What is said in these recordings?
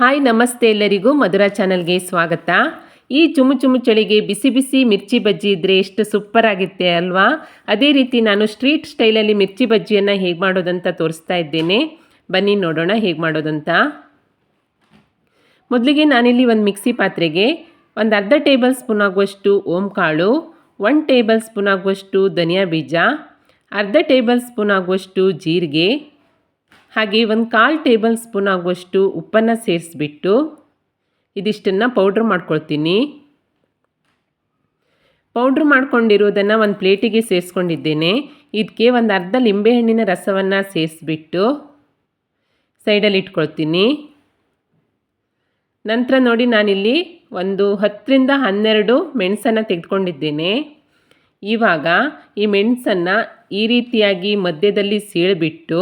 Hi ನಮಸ್ತೆ ಎಲ್ಲರಿಗೂ ಮಧುರಾ ಚಾನಲ್ಗೆ ಸ್ವಾಗತ. ಈ ಚುಮು ಚುಮು ಚಳಿಗೆ ಬಿಸಿ ಬಿಸಿ ಮಿರ್ಚಿ ಬಜ್ಜಿ ಇದ್ದರೆ ಎಷ್ಟು ಸೂಪರ್ ಆಗುತ್ತೆ ಅಲ್ವಾ? ಅದೇ ರೀತಿ ನಾನು ಸ್ಟ್ರೀಟ್ ಸ್ಟೈಲಲ್ಲಿ ಮಿರ್ಚಿ ಬಜ್ಜಿಯನ್ನು ಹೇಗೆ ಮಾಡೋದಂತ ತೋರಿಸ್ತಾ ಇದ್ದೇನೆ. ಬನ್ನಿ ನೋಡೋಣ ಹೇಗೆ ಮಾಡೋದಂತ. ಮೊದಲಿಗೆ ನಾನಿಲ್ಲಿ ಒಂದು ಮಿಕ್ಸಿ ಪಾತ್ರೆಗೆ ಒಂದು ಅರ್ಧ ಟೇಬಲ್ ಸ್ಪೂನ್ ಆಗುವಷ್ಟು ಓಂ ಕಾಳು ಒನ್ ಟೇಬಲ್ ಸ್ಪೂನ್ ಆಗುವಷ್ಟು ಧನಿಯಾ ಬೀಜ, ಅರ್ಧ ಟೇಬಲ್ ಸ್ಪೂನ್ ಆಗುವಷ್ಟು ಜೀರಿಗೆ ಹಾಗೆ ಒಂದು ಕಾಲು ಟೇಬಲ್ ಸ್ಪೂನ್ ಆಗುವಷ್ಟು ಉಪ್ಪನ್ನು ಸೇರಿಸ್ಬಿಟ್ಟು ಇದಿಷ್ಟನ್ನು ಪೌಡ್ರ್ ಮಾಡ್ಕೊಳ್ತೀನಿ. ಪೌಡ್ರ್ ಮಾಡ್ಕೊಂಡಿರೋದನ್ನು ಒಂದು ಪ್ಲೇಟಿಗೆ ಸೇರಿಸ್ಕೊಂಡಿದ್ದೇನೆ. ಇದಕ್ಕೆ ಒಂದು ಅರ್ಧ ಲಿಂಬೆಹಣ್ಣಿನ ರಸವನ್ನು ಸೇರಿಸ್ಬಿಟ್ಟು ಸೈಡಲ್ಲಿ ಇಟ್ಕೊಳ್ತೀನಿ. ನಂತರ ನೋಡಿ ನಾನಿಲ್ಲಿ ಒಂದು ಹತ್ತರಿಂದ ಹನ್ನೆರಡು ಮೆಣಸನ್ನು ತೆಗೆದುಕೊಂಡಿದ್ದೇನೆ. ಇವಾಗ ಈ ಮೆಣಸನ್ನು ಈ ರೀತಿಯಾಗಿ ಮಧ್ಯದಲ್ಲಿ ಸೀಳ್ಬಿಟ್ಟು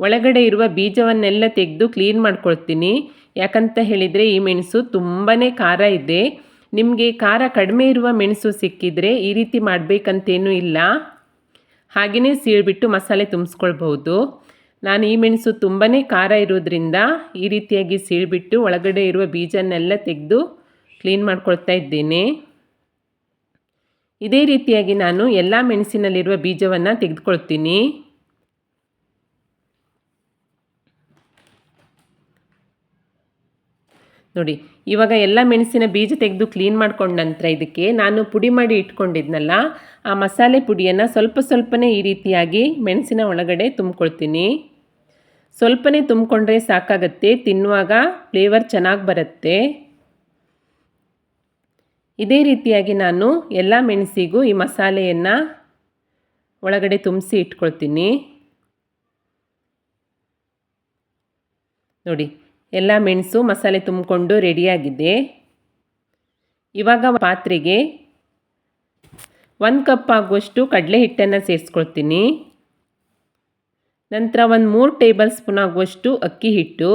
ಒಳಗಡೆ ಇರುವ ಬೀಜವನ್ನೆಲ್ಲ ತೆಗೆದು ಕ್ಲೀನ್ ಮಾಡ್ಕೊಳ್ತೀನಿ. ಯಾಕಂತ ಹೇಳಿದರೆ ಈ ಮೆಣಸು ತುಂಬಾ ಖಾರ ಇದೆ. ನಿಮಗೆ ಖಾರ ಕಡಿಮೆ ಇರುವ ಮೆಣಸು ಸಿಕ್ಕಿದರೆ ಈ ರೀತಿ ಮಾಡಬೇಕಂತೇನೂ ಇಲ್ಲ. ಹಾಗೆಯೇ ಸೀಳ್ಬಿಟ್ಟು ಮಸಾಲೆ ತುಂಬಿಸ್ಕೊಳ್ಬಹುದು. ನಾನು ಈ ಮೆಣಸು ತುಂಬಾ ಖಾರ ಇರೋದ್ರಿಂದ ಈ ರೀತಿಯಾಗಿ ಸೀಳ್ಬಿಟ್ಟು ಒಳಗಡೆ ಇರುವ ಬೀಜನ್ನೆಲ್ಲ ತೆಗೆದು ಕ್ಲೀನ್ ಮಾಡ್ಕೊಳ್ತಾ ಇದ್ದೇನೆ. ಇದೇ ರೀತಿಯಾಗಿ ನಾನು ಎಲ್ಲ ಮೆಣಸಿನಲ್ಲಿರುವ ಬೀಜವನ್ನು ತೆಗೆದುಕೊಳ್ತೀನಿ. ನೋಡಿ, ಇವಾಗ ಎಲ್ಲ ಮೆಣಸಿನ ಬೀಜ ತೆಗೆದು ಕ್ಲೀನ್ ಮಾಡ್ಕೊಂಡ ನಂತರ ಇದಕ್ಕೆ ನಾನು ಪುಡಿ ಮಾಡಿ ಇಟ್ಕೊಂಡಿದ್ನಲ್ಲ, ಆ ಮಸಾಲೆ ಪುಡಿಯನ್ನು ಸ್ವಲ್ಪ ಸ್ವಲ್ಪನೇ ಈ ರೀತಿಯಾಗಿ ಮೆಣಸಿನ ಒಳಗಡೆ ತುಂಬ್ಕೊಳ್ತೀನಿ. ಸ್ವಲ್ಪನೇ ತುಂಬಿಕೊಂಡ್ರೆ ಸಾಕಾಗತ್ತೆ, ತಿನ್ನುವಾಗ ಫ್ಲೇವರ್ ಚೆನ್ನಾಗಿ ಬರುತ್ತೆ. ಇದೇ ರೀತಿಯಾಗಿ ನಾನು ಎಲ್ಲ ಮೆಣಸಿಗೂ ಈ ಮಸಾಲೆಯನ್ನು ಒಳಗಡೆ ತುಂಬಿಸಿ ಇಟ್ಕೊಳ್ತೀನಿ. ನೋಡಿ ಎಲ್ಲ ಮೆಣಸು ಮಸಾಲೆ ತುಂಬಿಕೊಂಡು ರೆಡಿಯಾಗಿದೆ ಇವಾಗ ಪಾತ್ರೆಗೆ ಒಂದು ಕಪ್ ಆಗುವಷ್ಟು ಕಡಲೆ ಹಿಟ್ಟನ್ನು ಸೇರಿಸ್ಕೊಳ್ತೀನಿ. ನಂತರ ಒಂದು ಮೂರು ಟೇಬಲ್ ಸ್ಪೂನ್ ಆಗುವಷ್ಟು ಅಕ್ಕಿ ಹಿಟ್ಟು.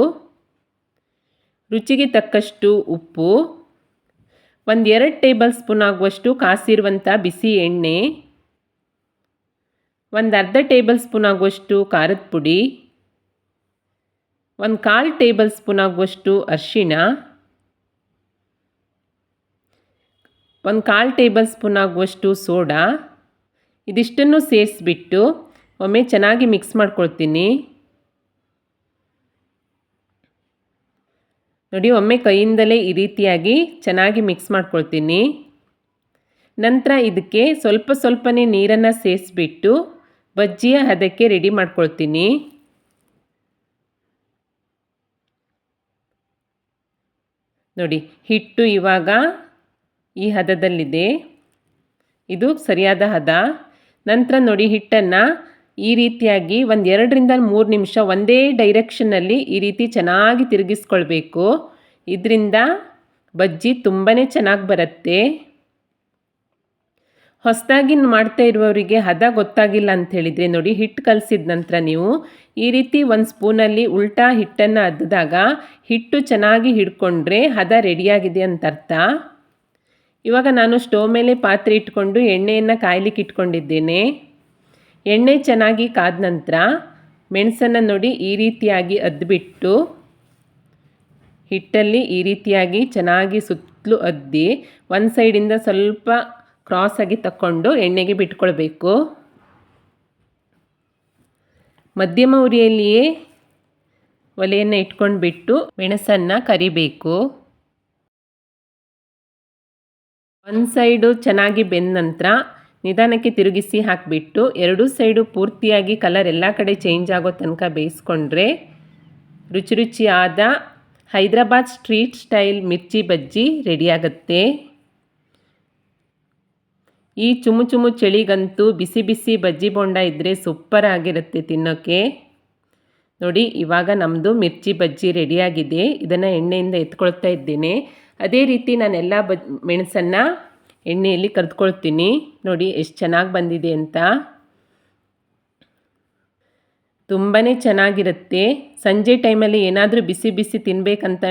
ರುಚಿಗೆ ತಕ್ಕಷ್ಟು ಉಪ್ಪು. ಒಂದು ಎರಡು ಟೇಬಲ್ ಸ್ಪೂನ್ ಆಗುವಷ್ಟು ಕಾಸಿರುವಂಥ ಬಿಸಿ ಎಣ್ಣೆ. ಒಂದು ಅರ್ಧ ಟೇಬಲ್ ಸ್ಪೂನ್ ಆಗುವಷ್ಟು ಖಾರದ ಪುಡಿ. ಒಂದು ಕಾಲು ಟೇಬಲ್ ಸ್ಪೂನ್ ಆಗುವಷ್ಟು ಅರಿಶಿಣ. ಒಂದು ಕಾಲು ಟೇಬಲ್ ಸ್ಪೂನ್ ಆಗುವಷ್ಟು ಸೋಡಾ. ಇದಿಷ್ಟನ್ನು ಸೇರಿಸ್ಬಿಟ್ಟು ಒಮ್ಮೆ ಚೆನ್ನಾಗಿ ಮಿಕ್ಸ್ ಮಾಡ್ಕೊಳ್ತೀನಿ. ನೋಡಿ, ಒಮ್ಮೆ ಕೈಯಿಂದಲೇ ಈ ರೀತಿಯಾಗಿ ಚೆನ್ನಾಗಿ ಮಿಕ್ಸ್ ಮಾಡ್ಕೊಳ್ತೀನಿ. ನಂತರ ಇದಕ್ಕೆ ಸ್ವಲ್ಪ ಸ್ವಲ್ಪನೇ ನೀರನ್ನು ಸೇರಿಸ್ಬಿಟ್ಟು ಬಜ್ಜಿಯ ಹದಕ್ಕೆ ರೆಡಿ ಮಾಡ್ಕೊಳ್ತೀನಿ. ನೋಡಿ, ಹಿಟ್ಟು ಇವಾಗ ಈ ಹದದಲ್ಲಿದೆ. ಇದು ಸರಿಯಾದ ಹದ. ನಂತರ ನೋಡಿ, ಹಿಟ್ಟನ್ನು ಈ ರೀತಿಯಾಗಿ ಒಂದು ಎರಡರಿಂದ ಮೂರು ನಿಮಿಷ ಒಂದೇ ಡೈರೆಕ್ಷನ್ನಲ್ಲಿ ಈ ರೀತಿ ಚೆನ್ನಾಗಿ ತಿರುಗಿಸ್ಕೊಳ್ಬೇಕು. ಇದರಿಂದ ಬಜ್ಜಿ ತುಂಬಾ ಚೆನ್ನಾಗಿ ಬರುತ್ತೆ. ಹೊಸದಾಗಿ ಮಾಡ್ತಾ ಇರುವವರಿಗೆ ಹದ ಗೊತ್ತಾಗಿಲ್ಲ ಅಂತ ಹೇಳಿದರೆ ನೋಡಿ ಹಿಟ್ಟು ಕಲಸಿದ ನಂತರ ನೀವು ಈ ರೀತಿ ಒಂದು ಸ್ಪೂನಲ್ಲಿ ಉಲ್ಟಾ ಹಿಟ್ಟನ್ನು ಅದ್ದಾಗ ಹಿಟ್ಟು ಚೆನ್ನಾಗಿ ಹಿಡ್ಕೊಂಡ್ರೆ ಹದ ರೆಡಿಯಾಗಿದೆ ಅಂತ ಅರ್ಥ. ಇವಾಗ ನಾನು ಸ್ಟೋವ್ ಮೇಲೆ ಪಾತ್ರೆ ಇಟ್ಕೊಂಡು ಎಣ್ಣೆಯನ್ನು ಕಾಯ್ಲಿಕ್ಕೆ ಇಟ್ಕೊಂಡಿದ್ದೇನೆ. ಎಣ್ಣೆ ಚೆನ್ನಾಗಿ ಕಾದ ನಂತರ ಮೆಣಸನ್ನು ನೋಡಿ ಈ ರೀತಿಯಾಗಿ ಅದ್ಬಿಟ್ಟು ಹಿಟ್ಟಲ್ಲಿ ಈ ರೀತಿಯಾಗಿ ಚೆನ್ನಾಗಿ ಸುತ್ತಲೂ ಅದ್ದಿ, ಒಂದು ಸೈಡಿಂದ ಸ್ವಲ್ಪ ಕ್ರಾಸಾಗಿ ತಕ್ಕೊಂಡು ಎಣ್ಣೆಗೆ ಬಿಟ್ಕೊಳ್ಬೇಕು. ಮಧ್ಯಮ ಉರಿಯಲ್ಲಿಯೇ ಒಲೆಯನ್ನು ಇಟ್ಕೊಂಡು ಬಿಟ್ಟು ಮೆಣಸನ್ನು ಕರಿಬೇಕು. ಒಂದು ಸೈಡು ಚೆನ್ನಾಗಿ ಬೆಂದ ನಂತರ ನಿಧಾನಕ್ಕೆ ತಿರುಗಿಸಿ ಹಾಕಿಬಿಟ್ಟು ಎರಡೂ ಸೈಡು ಪೂರ್ತಿಯಾಗಿ ಕಲರ್ ಎಲ್ಲ ಕಡೆ ಚೇಂಜ್ ಆಗೋ ತನಕ ಬೇಯಿಸ್ಕೊಂಡ್ರೆ ರುಚಿ ರುಚಿಯಾದ ಹೈದರಾಬಾದ್ ಸ್ಟ್ರೀಟ್ ಸ್ಟೈಲ್ ಮಿರ್ಚಿ ಬಜ್ಜಿ ರೆಡಿಯಾಗುತ್ತೆ ಈ ಚುಮು ಚುಮು ಚಳಿಗಂತೂ ಬಿಸಿ ಬಿಸಿ ಬಜ್ಜಿ ಬೋಂಡ ಇದ್ದರೆ ಸೂಪರ್ ಆಗಿರುತ್ತೆ ತಿನ್ನೋಕ್ಕೆ ನೋಡಿ, ಇವಾಗ ನಮ್ಮದು ಮಿರ್ಚಿ ಬಜ್ಜಿ ರೆಡಿಯಾಗಿದೆ. ಇದನ್ನು ಎಣ್ಣೆಯಿಂದ ಎತ್ಕೊಳ್ತಾ ಇದ್ದೇನೆ. ಅದೇ ರೀತಿ ನಾನೆಲ್ಲ ಬಜ್ ಮೆಣಸನ್ನು ಎಣ್ಣೆಯಲ್ಲಿ ಕರೆದುಕೊಳ್ತೀನಿ. ನೋಡಿ, ಎಷ್ಟು ಚೆನ್ನಾಗಿ ಬಂದಿದೆ ಅಂತ. ತುಂಬಾ ಚೆನ್ನಾಗಿರುತ್ತೆ. ಸಂಜೆ ಟೈಮಲ್ಲಿ ಏನಾದರೂ ಬಿಸಿ ಬಿಸಿ ತಿನ್ನಬೇಕಂತ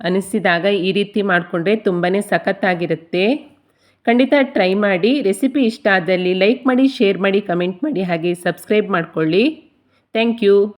ಅನಿಸಿದಾಗ ಈ ರೀತಿ ಮಾಡಿಕೊಂಡ್ರೆ ತುಂಬಾ ಸಖತ್ತಾಗಿರುತ್ತೆ. ಖಂಡಿತ ಟ್ರೈ ಮಾಡಿ. ರೆಸಿಪಿ ಇಷ್ಟ ಆದಲ್ಲಿ ಲೈಕ್ ಮಾಡಿ ಶೇರ್ ಮಾಡಿ ಕಮೆಂಟ್ ಮಾಡಿ, ಹಾಗೆ ಸಬ್ಸ್ಕ್ರೈಬ್ ಮಾಡಿಕೊಳ್ಳಿ. Thank you